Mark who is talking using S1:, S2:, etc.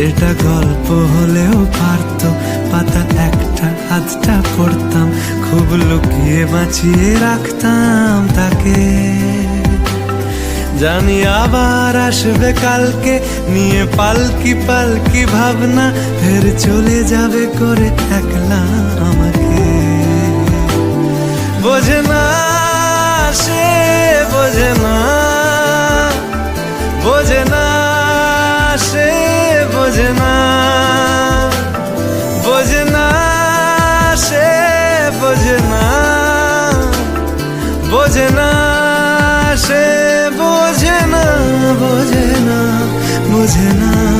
S1: এটা গল্প হলেও পারতো পাতা একটা হাতটা পড়তাম খুব লুকিয়ে বাঁচিয়ে রাখতাম তাকে। জানি আবার আসবে কালকে। নিয়ে পালকি পালকি ভাবনা, ফের চলে যাবে করে একলা আমাকে। বোঝে না সে, বোঝে না বোঝে না সে, বোঝে না বোঝে না সে, বোঝে না বোঝে না সে। বোঝে না